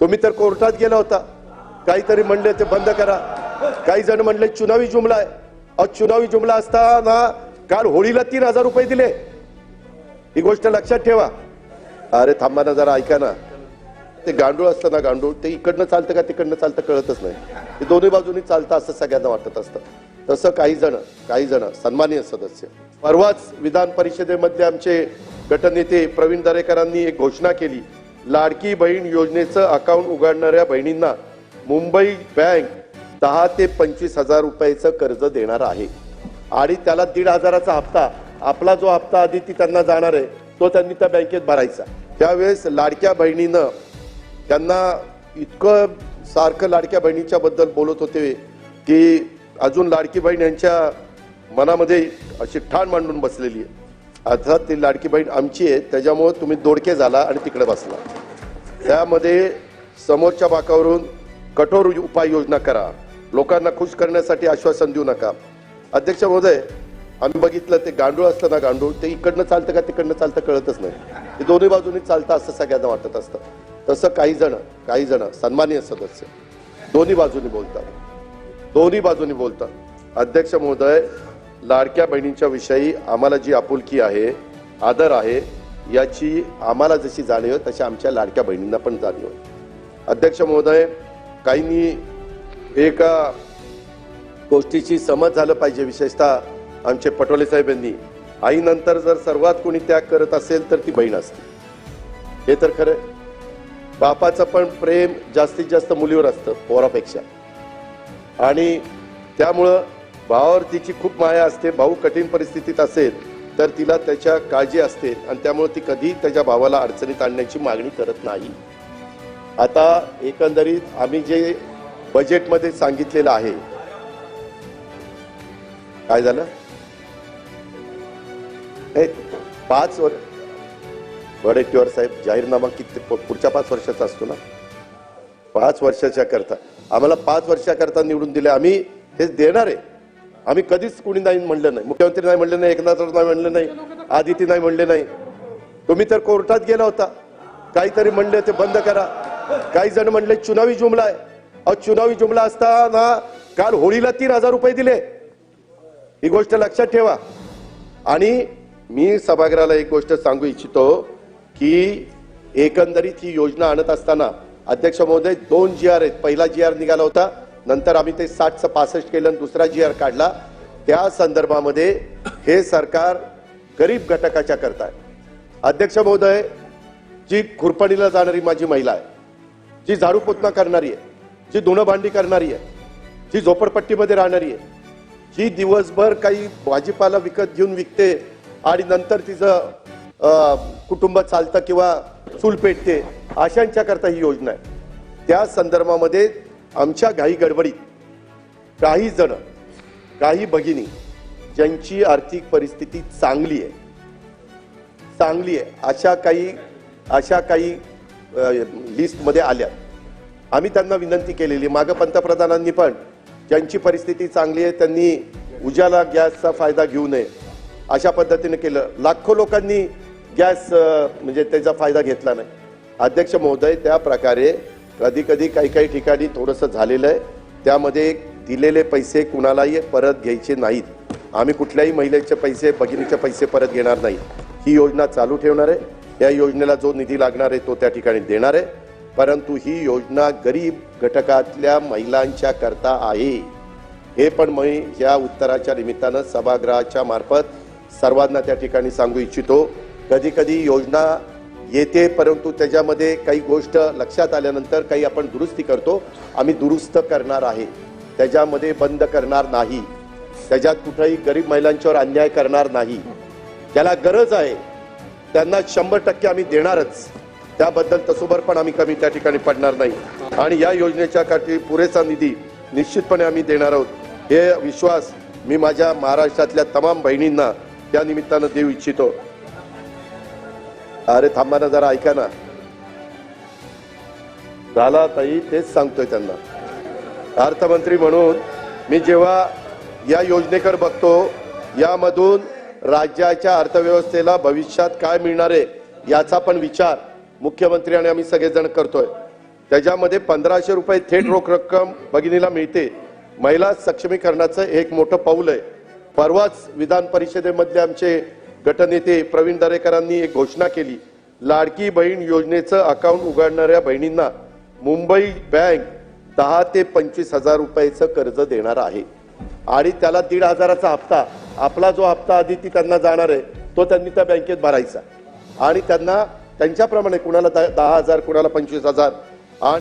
तुम्ही तर कोर्टात गेला होता. काहीतरी म्हणले ते बंद करा. काही जण म्हणले चुनावी जुमला आहे. अ चुनावी जुमला असताना काल होळीला तीन हजार रुपये दिले. ही गोष्ट लक्षात ठेवा. अरे थांबा ना जरा ऐका ना. ते गांडूळ असतं ना गांडूळ ते इकडनं चालतं का तिकडनं चालतं कळतच नाही. ते दोन्ही बाजूनी चालतं असं सगळ्यांना वाटत असतं. तसं काही जण काही जण सन्मानीय सदस्य. परवाच विधान परिषदेमध्ये आमचे गटनेते प्रवीण दरेकरांनी एक घोषणा केली. लाडकी बहीण योजनेचं अकाउंट उघडणाऱ्या बहिणींना मुंबई बँक दहा ते पंचवीस हजार रुपयाचं कर्ज देणार आहे. आणि त्याला दीड हजाराचा हप्ता आपला जो हप्ता आधी ती त्यांना जाणार आहे तो त्यांनी त्या बँकेत भरायचा. त्यावेळेस लाडक्या बहिणीनं त्यांना इतकं सारखं लाडक्या बहिणीच्या बद्दल बोलत होते की अजून लाडकी बहीण यांच्या मनामध्ये अशी ठाण मांडून बसलेली आहे. अर्थात ती लाडकी बहीण आमची आहे त्याच्यामुळं तुम्ही दोडके झाला आणि तिकडे बसला. त्यामध्ये समोरच्या बाकावरून कठोर उपाययोजना करा. लोकांना खुश करण्यासाठी आश्वासन देऊ नका. अध्यक्ष महोदय आम्ही बघितलं ते गांडूळ असतं ना गांडूळ ते इकडनं चालतं का तिकडनं चालतं कळतच नाही. ते दोन्ही बाजूनी चालतं असं सगळ्यांना वाटत असतं. तसं काही जण काही जण सन्मानीय सदस्य दोन्ही बाजूनी बोलतात. दोन्ही बाजूनी बोलतात. अध्यक्ष महोदय लाडक्या बहिणींच्या विषयी आम्हाला जी आपुलकी आहे आदर आहे याची आम्हाला जशी जाणीव आहे, तशी आमच्या लाडक्या बहिणींना पण जाणीव आहे. अध्यक्ष महोदय काहींनी एका गोष्टीची समज झालं पाहिजे विशेषतः आमचे पटोले साहेब यांनी. आईनंतर जर सर्वात कोणी त्याग करत असेल तर ती बहीण असते. हे तर खरं बापाचं पण प्रेम जास्तीत जास्त मुलीवर असतं पोरापेक्षा. आणि त्यामुळं भावावर तिची खूप माया असते भाऊ कठीण परिस्थितीत असेल तर तिला त्याच्या काळजी असते आणि त्यामुळे ती कधी त्याच्या भावाला अडचणीत आणण्याची मागणी करत नाही. आता एकंदरीत आम्ही जे बजेटमध्ये सांगितलेलं आहे काय झालं? पाच वर्ष वडेट्टीवार साहेब जाहीरनामा किती पुढच्या पाच वर्षाचा असतो ना? पाच वर्षाच्या करता. आम्हाला पाच वर्षाकरता निवडून दिले आम्ही हे देणार आहे. आम्ही कधीच कुणी नाही म्हणलं नाही. मुख्यमंत्री नाही म्हणले नाही एकनाथ राऊत नाही म्हणले नाही आदिती नाही म्हणले नाही. तुम्ही तर कोर्टात गेला होता. काहीतरी म्हणले ते बंद करा. काही जण म्हणले चुनावी जुमला आहे. अहो चुनावी जुमला असताना काल होळीला तीन हजार रुपये दिले. ही गोष्ट लक्षात ठेवा. आणि मी सभागृहाला एक गोष्ट सांगू इच्छितो की एकंदरीत ही योजना आणत असताना अध्यक्ष महोदय दोन जी आर आहेत. पहिला जी आर निघाला होता. नंतर आम्ही ते साठचं पासष्ट केलं आणि दुसरा जी आर काढला त्या संदर्भामध्ये हे सरकार गरीब घटकाच्या करताय. अध्यक्ष महोदय जी खुरपणीला जाणारी माझी महिला आहे जी झाडू पोतना करणारी आहे जी धुणं भांडी करणारी आहे जी झोपडपट्टीमध्ये राहणारी आहे जी दिवसभर काही भाजीपाला विकत घेऊन विकते आणि नंतर तिचं कुटुंब चालतं किंवा चूल पेटते अशांच्या करता ही योजना आहे. त्या संदर्भामध्ये आमच्या घाई गडबडीत काही जण काही भगिनी ज्यांची आर्थिक परिस्थिती चांगली आहे चांगली आहे अशा काही अशा काही लिस्टमध्ये आल्या. आम्ही त्यांना विनंती केलेली मागं पंतप्रधानांनी पण ज्यांची परिस्थिती चांगली आहे त्यांनी उजाला गॅसचा फायदा घेऊ नये अशा पद्धतीने केलं. लाखो लोकांनी गॅस म्हणजे त्याचा फायदा घेतला नाही. अध्यक्ष महोदय त्या प्रकारे कधी कधी काही काही ठिकाणी थोडंसं झालेलं आहे. त्यामध्ये दिलेले पैसे कुणालाही परत घ्यायचे नाहीत. आम्ही कुठल्याही महिलेचे पैसे भगिनीचे पैसे परत घेणार नाही. ही योजना चालू ठेवणार आहे. या योजनेला जो निधी लागणार आहे तो त्या ठिकाणी देणार आहे. परंतु ही योजना गरीब घटकातल्या महिलांच्या करता आहे. हे पण मी या उत्तराच्या निमित्तानं सभागृहाच्या मार्फत सर्वांना त्या ठिकाणी सांगू इच्छितो. कधी कधी योजना येते परंतु त्याच्यामध्ये काही गोष्ट लक्षात आल्यानंतर काही आपण दुरुस्ती करतो. आम्ही दुरुस्त करणार आहे. त्याच्यामध्ये बंद करणार नाही. त्याच्यात कुठंही गरीब महिलांच्यावर अन्याय करणार नाही. ज्याला गरज आहे त्यांना शंभर टक्के आम्ही देणारच. त्याबद्दल तसोबर पण आम्ही कमी त्या ठिकाणी पडणार नाही. आणि या योजनेच्या काठी पुरेसा निधी निश्चितपणे आम्ही देणार आहोत. हे विश्वास मी माझ्या महाराष्ट्रातल्या तमाम बहिणींना त्या निमित्तानं देऊ इच्छितो. अरे थांबा ना जरा ऐका ना. झाला ताई तेच सांगतोय त्यांना. अर्थमंत्री म्हणून मी जेव्हा या योजनेकडे बघतो यामधून राज्याच्या अर्थव्यवस्थेला भविष्यात काय मिळणार आहे याचा पण विचार मुख्यमंत्री आणि आम्ही सगळेजण करतोय. त्याच्यामध्ये पंधराशे रुपये थेट रोख रक्कम भगिनीला मिळते. महिला सक्षमीकरणाचं एक मोठं पाऊल आहे. परवाच विधान परिषदेमधले आमचे गटनेते प्रवीण दरेकरांनी एक घोषणा केली. लाडकी बहीण योजनेचं अकाउंट उघडणाऱ्या बहिणींना मुंबई बँक दहा ते पंचवीस हजार रुपयाचं कर्ज देणार आहे. आणि त्याला दीड हजाराचा हप्ता आपला जो हप्ता आधी ती त्यांना जाणार आहे तो त्यांनी त्या बँकेत भरायचा. आणि त्यांना त्यांच्याप्रमाणे कुणाला द- दहा हजार कुणाला पंचवीस हजार